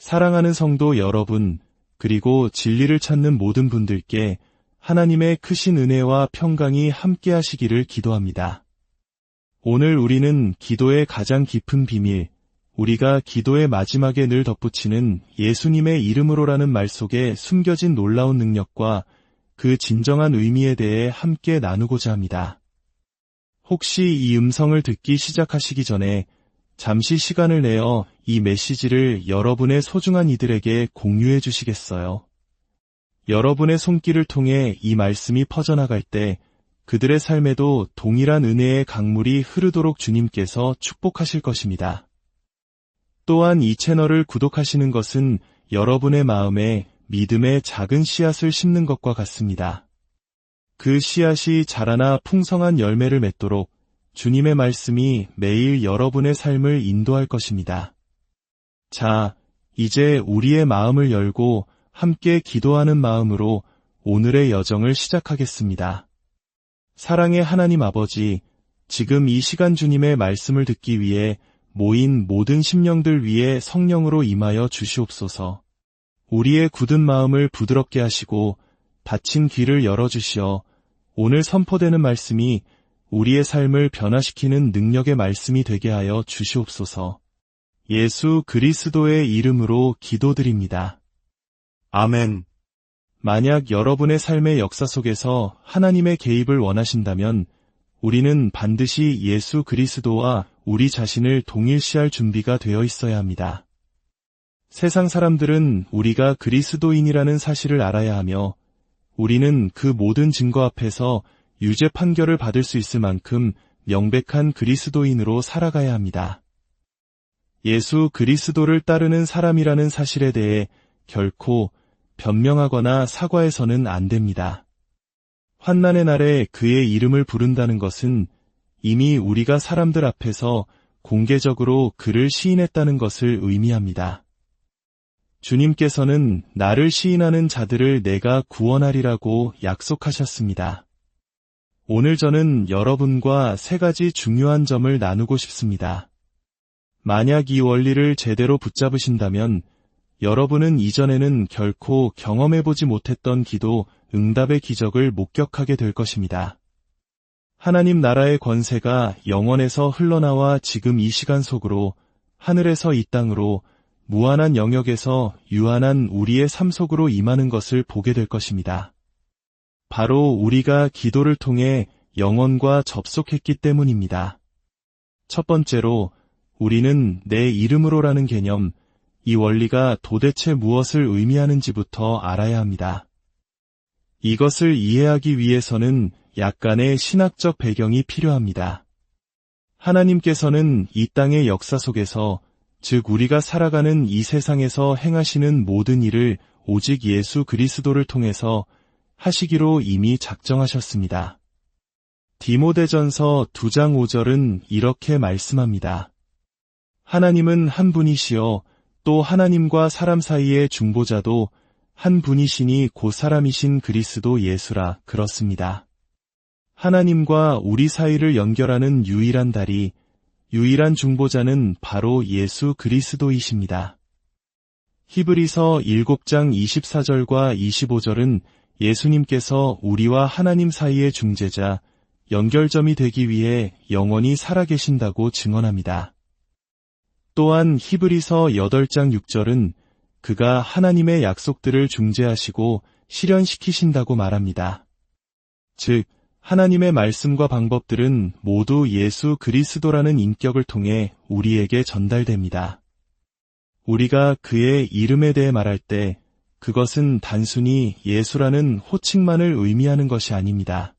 사랑하는 성도 여러분, 그리고 진리를 찾는 모든 분들께 하나님의 크신 은혜와 평강이 함께 하시기를 기도합니다. 오늘 우리는 기도의 가장 깊은 비밀, 우리가 기도의 마지막에 늘 덧붙이는 예수님의 이름으로라는 말 속에 숨겨진 놀라운 능력과 그 진정한 의미에 대해 함께 나누고자 합니다. 혹시 이 음성을 듣기 시작하시기 전에 잠시 시간을 내어 이 메시지를 여러분의 소중한 이들에게 공유해 주시겠어요? 여러분의 손길을 통해 이 말씀이 퍼져나갈 때 그들의 삶에도 동일한 은혜의 강물이 흐르도록 주님께서 축복하실 것입니다. 또한 이 채널을 구독하시는 것은 여러분의 마음에 믿음의 작은 씨앗을 심는 것과 같습니다. 그 씨앗이 자라나 풍성한 열매를 맺도록 주님의 말씀이 매일 여러분의 삶을 인도할 것입니다. 자, 이제 우리의 마음을 열고 함께 기도하는 마음으로 오늘의 여정을 시작하겠습니다. 사랑의 하나님 아버지, 지금 이 시간 주님의 말씀을 듣기 위해 모인 모든 심령들 위에 성령으로 임하여 주시옵소서. 우리의 굳은 마음을 부드럽게 하시고 닫힌 귀를 열어주시어 오늘 선포되는 말씀이 우리의 삶을 변화시키는 능력의 말씀이 되게 하여 주시옵소서. 예수 그리스도의 이름으로 기도드립니다. 아멘. 만약 여러분의 삶의 역사 속에서 하나님의 개입을 원하신다면 우리는 반드시 예수 그리스도와 우리 자신을 동일시할 준비가 되어 있어야 합니다. 세상 사람들은 우리가 그리스도인이라는 사실을 알아야 하며 우리는 그 모든 증거 앞에서 유죄 판결을 받을 수 있을 만큼 명백한 그리스도인으로 살아가야 합니다. 예수 그리스도를 따르는 사람이라는 사실에 대해 결코 변명하거나 사과해서는 안 됩니다. 환난의 날에 그의 이름을 부른다는 것은 이미 우리가 사람들 앞에서 공개적으로 그를 시인했다는 것을 의미합니다. 주님께서는 나를 시인하는 자들을 내가 구원하리라고 약속하셨습니다. 오늘 저는 여러분과 세 가지 중요한 점을 나누고 싶습니다. 만약 이 원리를 제대로 붙잡으신다면 여러분은 이전에는 결코 경험해보지 못했던 기도 응답의 기적을 목격하게 될 것입니다. 하나님 나라의 권세가 영원에서 흘러나와 지금 이 시간 속으로 하늘에서 이 땅으로 무한한 영역에서 유한한 우리의 삶 속으로 임하는 것을 보게 될 것입니다. 바로 우리가 기도를 통해 영원과 접속했기 때문입니다. 첫 번째로 우리는 내 이름으로라는 개념, 이 원리가 도대체 무엇을 의미하는지부터 알아야 합니다. 이것을 이해하기 위해서는 약간의 신학적 배경이 필요합니다. 하나님께서는 이 땅의 역사 속에서 즉 우리가 살아가는 이 세상에서 행하시는 모든 일을 오직 예수 그리스도를 통해서 하시기로 이미 작정하셨습니다. 디모데전서 2장 5절은 이렇게 말씀합니다. 하나님은 한 분이시여 또 하나님과 사람 사이의 중보자도 한 분이시니 곧 사람이신 그리스도 예수라 그렇습니다. 하나님과 우리 사이를 연결하는 유일한 다리, 유일한 중보자는 바로 예수 그리스도이십니다. 히브리서 7장 24절과 25절은 예수님께서 우리와 하나님 사이의 중재자, 연결점이 되기 위해 영원히 살아계신다고 증언합니다. 또한 히브리서 8장 6절은 그가 하나님의 약속들을 중재하시고 실현시키신다고 말합니다. 즉, 하나님의 말씀과 방법들은 모두 예수 그리스도라는 인격을 통해 우리에게 전달됩니다. 우리가 그의 이름에 대해 말할 때 그것은 단순히 예수라는 호칭만을 의미하는 것이 아닙니다.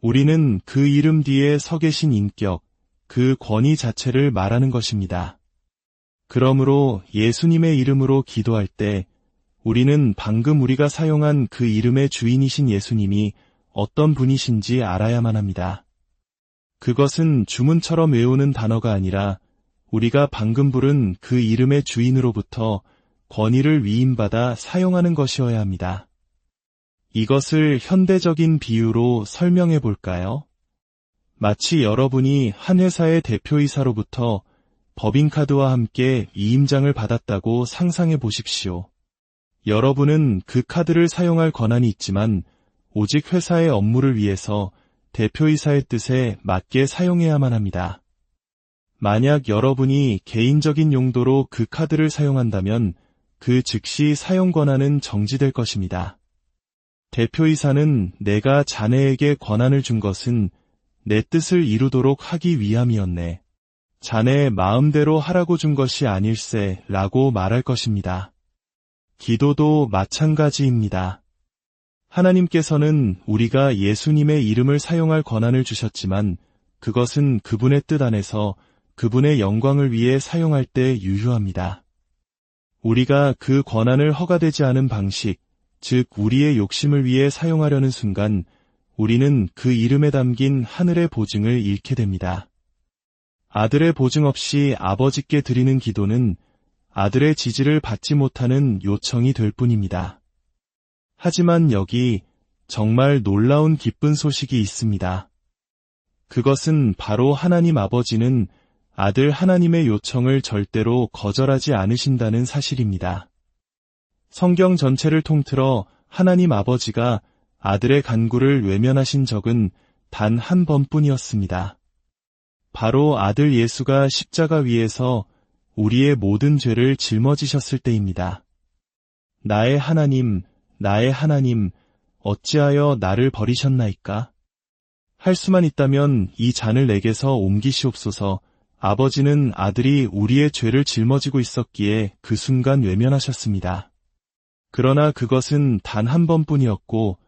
우리는 그 이름 뒤에 서 계신 인격, 그 권위 자체를 말하는 것입니다. 그러므로 예수님의 이름으로 기도할 때 우리는 방금 우리가 사용한 그 이름의 주인이신 예수님이 어떤 분이신지 알아야만 합니다. 그것은 주문처럼 외우는 단어가 아니라 우리가 방금 부른 그 이름의 주인으로부터 권위를 위임받아 사용하는 것이어야 합니다. 이것을 현대적인 비유로 설명해 볼까요? 마치 여러분이 한 회사의 대표이사로부터 법인카드와 함께 이임장을 받았다고 상상해 보십시오. 여러분은 그 카드를 사용할 권한이 있지만 오직 회사의 업무를 위해서 대표이사의 뜻에 맞게 사용해야만 합니다. 만약 여러분이 개인적인 용도로 그 카드를 사용한다면 그 즉시 사용 권한은 정지될 것입니다. 대표이사는 내가 자네에게 권한을 준 것은 내 뜻을 이루도록 하기 위함이었네. 자네의 마음대로 하라고 준 것이 아닐세 라고 말할 것입니다. 기도도 마찬가지입니다. 하나님께서는 우리가 예수님의 이름을 사용할 권한을 주셨지만 그것은 그분의 뜻 안에서 그분의 영광을 위해 사용할 때 유효합니다. 우리가 그 권한을 허가되지 않은 방식, 즉 우리의 욕심을 위해 사용하려는 순간 우리는 그 이름에 담긴 하늘의 보증을 잃게 됩니다. 아들의 보증 없이 아버지께 드리는 기도는 아들의 지지를 받지 못하는 요청이 될 뿐입니다. 하지만 여기 정말 놀라운 기쁜 소식이 있습니다. 그것은 바로 하나님 아버지는 아들 하나님의 요청을 절대로 거절하지 않으신다는 사실입니다. 성경 전체를 통틀어 하나님 아버지가 아들의 간구를 외면하신 적은 단 한 번뿐이었습니다. 바로 아들 예수가 십자가 위에서 우리의 모든 죄를 짊어지셨을 때입니다. 나의 하나님, 나의 하나님, 어찌하여 나를 버리셨나이까? 할 수만 있다면 이 잔을 내게서 옮기시옵소서 아버지는 아들이 우리의 죄를 짊어지고 있었기에 그 순간 외면하셨습니다. 그러나 그것은 단 한 번뿐이었고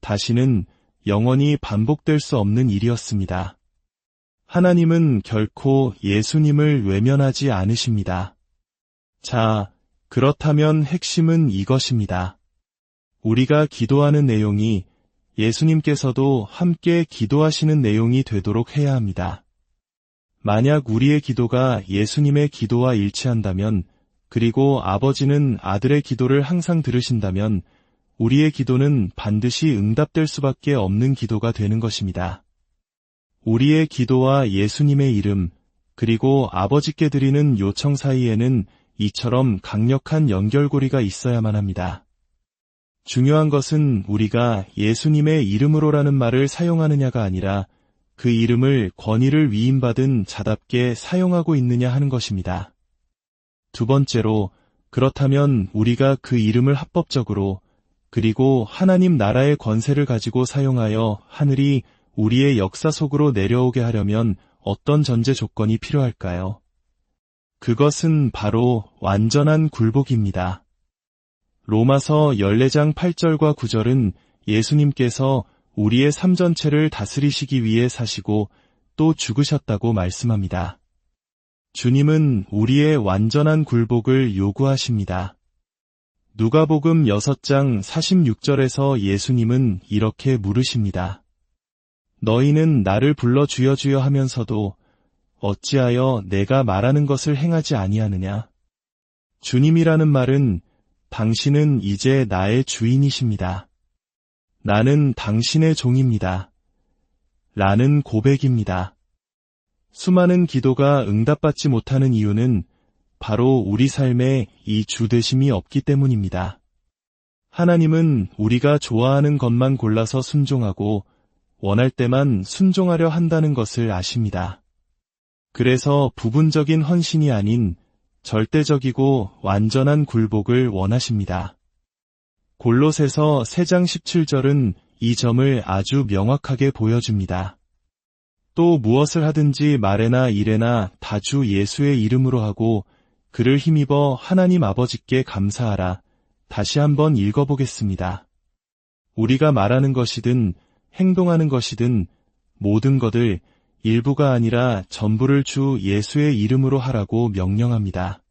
다시는 영원히 반복될 수 없는 일이었습니다. 하나님은 결코 예수님을 외면하지 않으십니다. 자, 그렇다면 핵심은 이것입니다. 우리가 기도하는 내용이 예수님께서도 함께 기도하시는 내용이 되도록 해야 합니다. 만약 우리의 기도가 예수님의 기도와 일치한다면, 그리고 아버지는 아들의 기도를 항상 들으신다면, 우리의 기도는 반드시 응답될 수밖에 없는 기도가 되는 것입니다. 우리의 기도와 예수님의 이름, 그리고 아버지께 드리는 요청 사이에는 이처럼 강력한 연결고리가 있어야만 합니다. 중요한 것은 우리가 예수님의 이름으로라는 말을 사용하느냐가 아니라 그 이름을 권위를 위임받은 자답게 사용하고 있느냐 하는 것입니다. 두 번째로, 그렇다면 우리가 그 이름을 합법적으로 그리고 하나님 나라의 권세를 가지고 사용하여 하늘이 우리의 역사 속으로 내려오게 하려면 어떤 전제 조건이 필요할까요? 그것은 바로 완전한 굴복입니다. 로마서 14장 8절과 9절은 예수님께서 우리의 삶 전체를 다스리시기 위해 사시고 또 죽으셨다고 말씀합니다. 주님은 우리의 완전한 굴복을 요구하십니다. 누가복음 6장 46절에서 예수님은 이렇게 물으십니다. 너희는 나를 불러 주여 주여 하면서도 어찌하여 내가 말하는 것을 행하지 아니하느냐? 주님이라는 말은 당신은 이제 나의 주인이십니다. 나는 당신의 종입니다. 라는 고백입니다. 수많은 기도가 응답받지 못하는 이유는 바로 우리 삶에 이 주대심이 없기 때문입니다. 하나님은 우리가 좋아하는 것만 골라서 순종하고 원할 때만 순종하려 한다는 것을 아십니다. 그래서 부분적인 헌신이 아닌 절대적이고 완전한 굴복을 원하십니다. 골롯에서 3장 17절은 이 점을 아주 명확하게 보여줍니다. 또 무엇을 하든지 말에나 일에나 다주 예수의 이름으로 하고 그를 힘입어 하나님 아버지께 감사하라. 다시 한번 읽어보겠습니다. 우리가 말하는 것이든 행동하는 것이든 모든 것을 일부가 아니라 전부를 주 예수의 이름으로 하라고 명령합니다.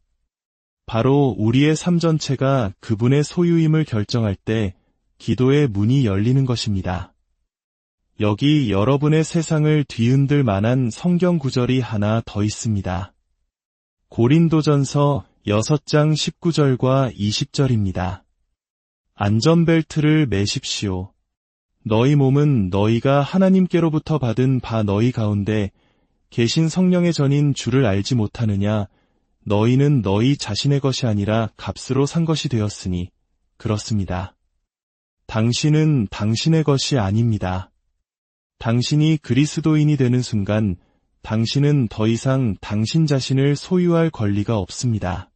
바로 우리의 삶 전체가 그분의 소유임을 결정할 때 기도의 문이 열리는 것입니다. 여기 여러분의 세상을 뒤흔들 만한 성경 구절이 하나 더 있습니다. 고린도전서 6장 19절과 20절입니다. 안전벨트를 매십시오. 너희 몸은 너희가 하나님께로부터 받은 바 너희 가운데 계신 성령의 전인 주를 알지 못하느냐? 너희는 너희 자신의 것이 아니라 값으로 산 것이 되었으니 그렇습니다. 당신은 당신의 것이 아닙니다. 당신이 그리스도인이 되는 순간 당신은 더 이상 당신 자신을 소유할 권리가 없습니다.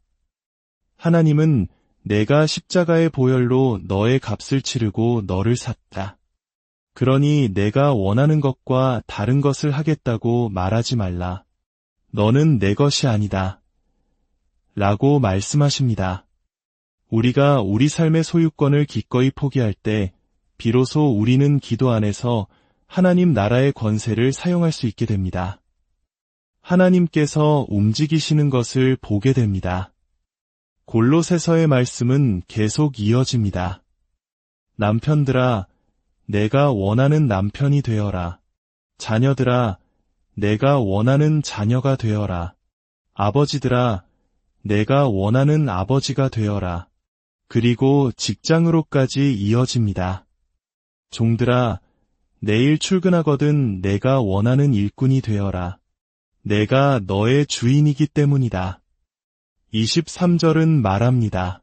하나님은 내가 십자가의 보혈로 너의 값을 치르고 너를 샀다. 그러니 내가 원하는 것과 다른 것을 하겠다고 말하지 말라. 너는 내 것이 아니다. 라고 말씀하십니다. 우리가 우리 삶의 소유권을 기꺼이 포기할 때 비로소 우리는 기도 안에서 하나님 나라의 권세를 사용할 수 있게 됩니다. 하나님께서 움직이시는 것을 보게 됩니다. 골로새서의 말씀은 계속 이어집니다. 남편들아, 내가 원하는 남편이 되어라. 자녀들아, 내가 원하는 자녀가 되어라. 아버지들아, 내가 원하는 아버지가 되어라. 그리고 직장으로까지 이어집니다. 종들아, 내일 출근하거든 내가 원하는 일꾼이 되어라. 내가 너의 주인이기 때문이다. 23절은 말합니다.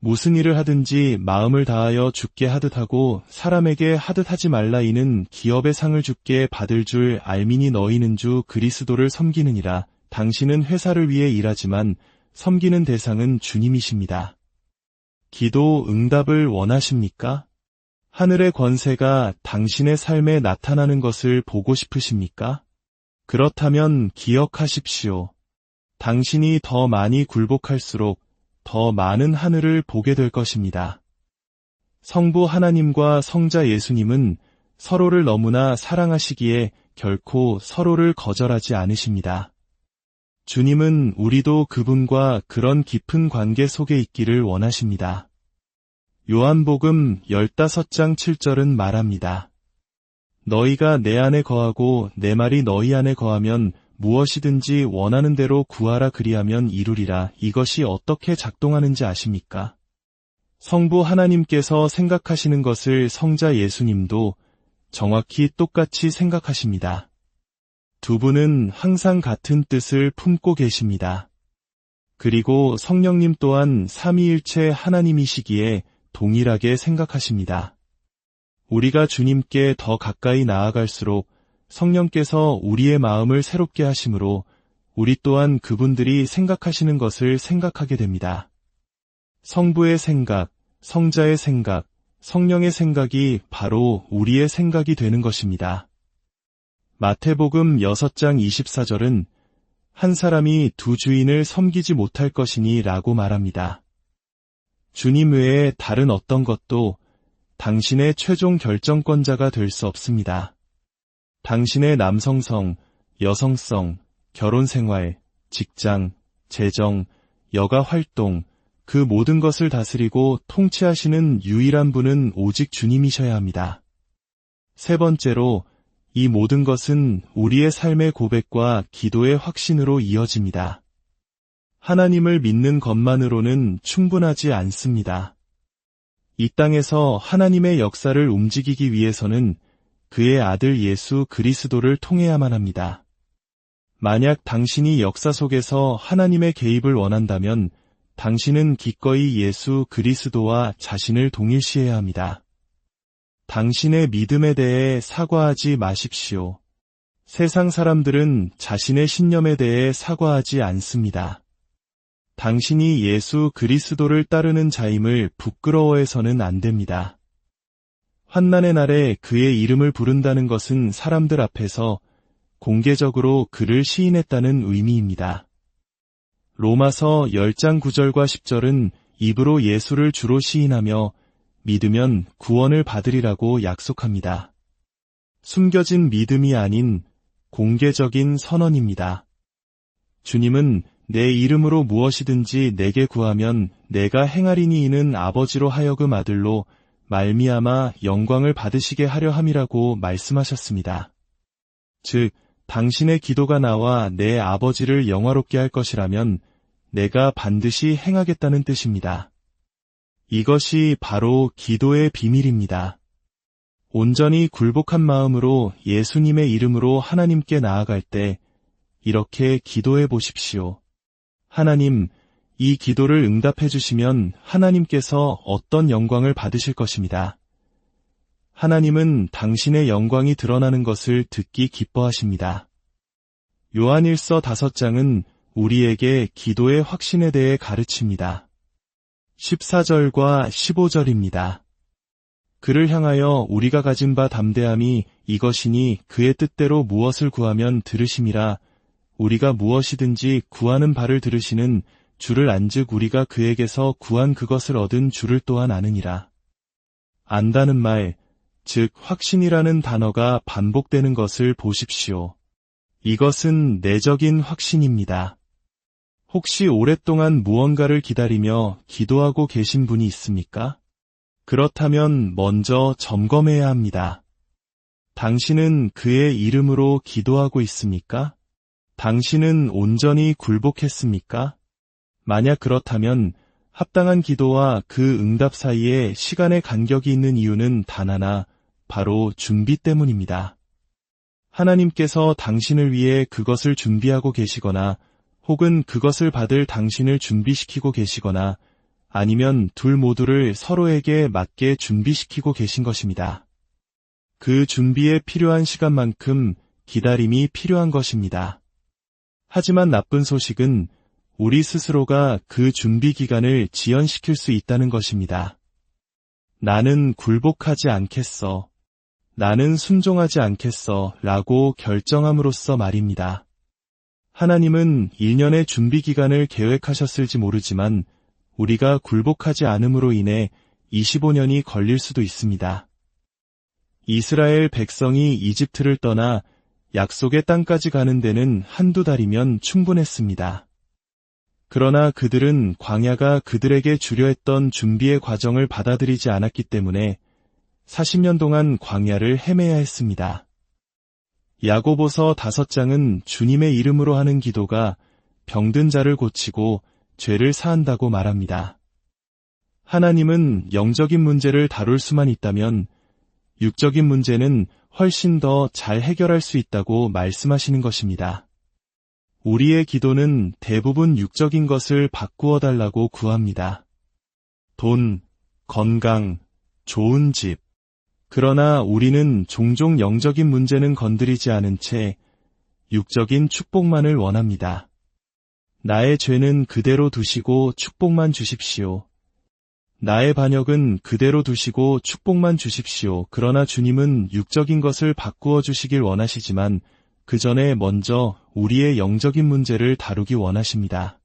무슨 일을 하든지 마음을 다하여 죽게 하듯 하고 사람에게 하듯 하지 말라 이는 기업의 상을 죽게 받을 줄 알미니 너희는 주 그리스도를 섬기느니라. 당신은 회사를 위해 일하지만 섬기는 대상은 주님이십니다. 기도 응답을 원하십니까? 하늘의 권세가 당신의 삶에 나타나는 것을 보고 싶으십니까? 그렇다면 기억하십시오. 당신이 더 많이 굴복할수록 더 많은 하늘을 보게 될 것입니다. 성부 하나님과 성자 예수님은 서로를 너무나 사랑하시기에 결코 서로를 거절하지 않으십니다. 주님은 우리도 그분과 그런 깊은 관계 속에 있기를 원하십니다. 요한복음 15장 7절은 말합니다. 너희가 내 안에 거하고 내 말이 너희 안에 거하면 무엇이든지 원하는 대로 구하라 그리하면 이루리라. 이것이 어떻게 작동하는지 아십니까? 성부 하나님께서 생각하시는 것을 성자 예수님도 정확히 똑같이 생각하십니다. 두 분은 항상 같은 뜻을 품고 계십니다. 그리고 성령님 또한 삼위일체 하나님이시기에 동일하게 생각하십니다. 우리가 주님께 더 가까이 나아갈수록 성령께서 우리의 마음을 새롭게 하심으로 우리 또한 그분들이 생각하시는 것을 생각하게 됩니다. 성부의 생각, 성자의 생각, 성령의 생각이 바로 우리의 생각이 되는 것입니다. 마태복음 6장 24절은 한 사람이 두 주인을 섬기지 못할 것이니 라고 말합니다. 주님 외에 다른 어떤 것도 당신의 최종 결정권자가 될 수 없습니다. 당신의 남성성, 여성성, 결혼 생활, 직장, 재정, 여가 활동, 그 모든 것을 다스리고 통치하시는 유일한 분은 오직 주님이셔야 합니다. 세 번째로, 이 모든 것은 우리의 삶의 고백과 기도의 확신으로 이어집니다. 하나님을 믿는 것만으로는 충분하지 않습니다. 이 땅에서 하나님의 역사를 움직이기 위해서는 그의 아들 예수 그리스도를 통해야만 합니다. 만약 당신이 역사 속에서 하나님의 개입을 원한다면 당신은 기꺼이 예수 그리스도와 자신을 동일시해야 합니다. 당신의 믿음에 대해 사과하지 마십시오. 세상 사람들은 자신의 신념에 대해 사과하지 않습니다. 당신이 예수 그리스도를 따르는 자임을 부끄러워해서는 안 됩니다. 환난의 날에 그의 이름을 부른다는 것은 사람들 앞에서 공개적으로 그를 시인했다는 의미입니다. 로마서 10장 9절과 10절은 입으로 예수를 주로 시인하며 믿으면 구원을 받으리라고 약속합니다. 숨겨진 믿음이 아닌 공개적인 선언입니다. 주님은 내 이름으로 무엇이든지 내게 구하면 내가 행하리니 이는 아버지로 하여금 아들로 말미암아 영광을 받으시게 하려 함이라고 말씀하셨습니다. 즉, 당신의 기도가 나와 내 아버지를 영화롭게 할 것이라면 내가 반드시 행하겠다는 뜻입니다. 이것이 바로 기도의 비밀입니다. 온전히 굴복한 마음으로 예수님의 이름으로 하나님께 나아갈 때 이렇게 기도해 보십시오. 하나님, 이 기도를 응답해 주시면 하나님께서 어떤 영광을 받으실 것입니다. 하나님은 당신의 영광이 드러나는 것을 듣기 기뻐하십니다. 요한일서 5장은 우리에게 기도의 확신에 대해 가르칩니다. 14절과 15절입니다. 그를 향하여 우리가 가진 바 담대함이 이것이니 그의 뜻대로 무엇을 구하면 들으심이라 우리가 무엇이든지 구하는 바를 들으시는 주를 안즉 우리가 그에게서 구한 그것을 얻은 주를 또한 아느니라. 안다는 말, 즉 확신이라는 단어가 반복되는 것을 보십시오. 이것은 내적인 확신입니다. 혹시 오랫동안 무언가를 기다리며 기도하고 계신 분이 있습니까? 그렇다면 먼저 점검해야 합니다. 당신은 그의 이름으로 기도하고 있습니까? 당신은 온전히 굴복했습니까? 만약 그렇다면 합당한 기도와 그 응답 사이에 시간의 간격이 있는 이유는 단 하나, 바로 준비 때문입니다. 하나님께서 당신을 위해 그것을 준비하고 계시거나 혹은 그것을 받을 당신을 준비시키고 계시거나 아니면 둘 모두를 서로에게 맞게 준비시키고 계신 것입니다. 그 준비에 필요한 시간만큼 기다림이 필요한 것입니다. 하지만 나쁜 소식은 우리 스스로가 그 준비 기간을 지연시킬 수 있다는 것입니다. 나는 굴복하지 않겠어. 나는 순종하지 않겠어. 라고 결정함으로써 말입니다. 하나님은 1년의 준비 기간을 계획하셨을지 모르지만 우리가 굴복하지 않음으로 인해 25년이 걸릴 수도 있습니다. 이스라엘 백성이 이집트를 떠나 약속의 땅까지 가는 데는 한두 달이면 충분했습니다. 그러나 그들은 광야가 그들에게 주려 했던 준비의 과정을 받아들이지 않았기 때문에 40년 동안 광야를 헤매야 했습니다. 야고보서 다섯 장은 주님의 이름으로 하는 기도가 병든 자를 고치고 죄를 사한다고 말합니다. 하나님은 영적인 문제를 다룰 수만 있다면 육적인 문제는 훨씬 더 잘 해결할 수 있다고 말씀하시는 것입니다. 우리의 기도는 대부분 육적인 것을 바꾸어 달라고 구합니다. 돈, 건강, 좋은 집. 그러나 우리는 종종 영적인 문제는 건드리지 않은 채 육적인 축복만을 원합니다. 나의 죄는 그대로 두시고 축복만 주십시오. 나의 반역은 그대로 두시고 축복만 주십시오. 그러나 주님은 육적인 것을 바꾸어 주시길 원하시지만 그 전에 먼저 우리의 영적인 문제를 다루기 원하십니다.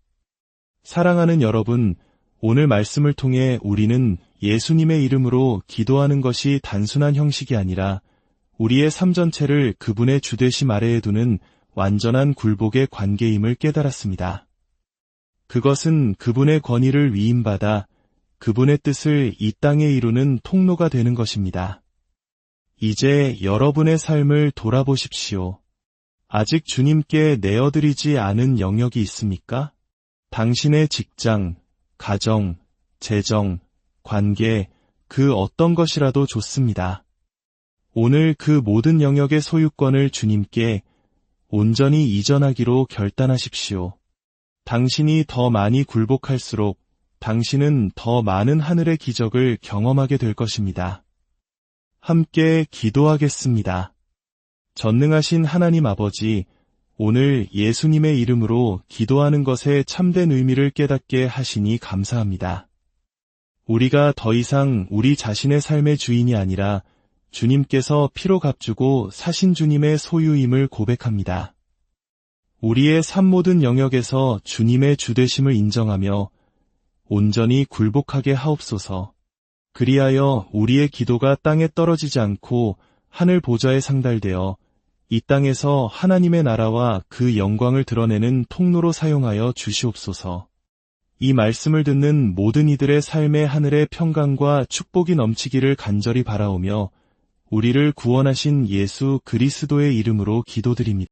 사랑하는 여러분, 오늘 말씀을 통해 우리는 예수님의 이름으로 기도하는 것이 단순한 형식이 아니라 우리의 삶 전체를 그분의 주되심 아래에 두는 완전한 굴복의 관계임을 깨달았습니다. 그것은 그분의 권위를 위임받아 그분의 뜻을 이 땅에 이루는 통로가 되는 것입니다. 이제 여러분의 삶을 돌아보십시오. 아직 주님께 내어드리지 않은 영역이 있습니까? 당신의 직장, 가정, 재정, 관계, 그 어떤 것이라도 좋습니다. 오늘 그 모든 영역의 소유권을 주님께 온전히 이전하기로 결단하십시오. 당신이 더 많이 굴복할수록 당신은 더 많은 하늘의 기적을 경험하게 될 것입니다. 함께 기도하겠습니다. 전능하신 하나님 아버지, 오늘 예수님의 이름으로 기도하는 것에 참된 의미를 깨닫게 하시니 감사합니다. 우리가 더 이상 우리 자신의 삶의 주인이 아니라 주님께서 피로 값주고 사신 주님의 소유임을 고백합니다. 우리의 삶 모든 영역에서 주님의 주되심을 인정하며 온전히 굴복하게 하옵소서. 그리하여 우리의 기도가 땅에 떨어지지 않고 하늘 보좌에 상달되어 이 땅에서 하나님의 나라와 그 영광을 드러내는 통로로 사용하여 주시옵소서. 이 말씀을 듣는 모든 이들의 삶의 하늘의 평강과 축복이 넘치기를 간절히 바라오며 우리를 구원하신 예수 그리스도의 이름으로 기도드립니다.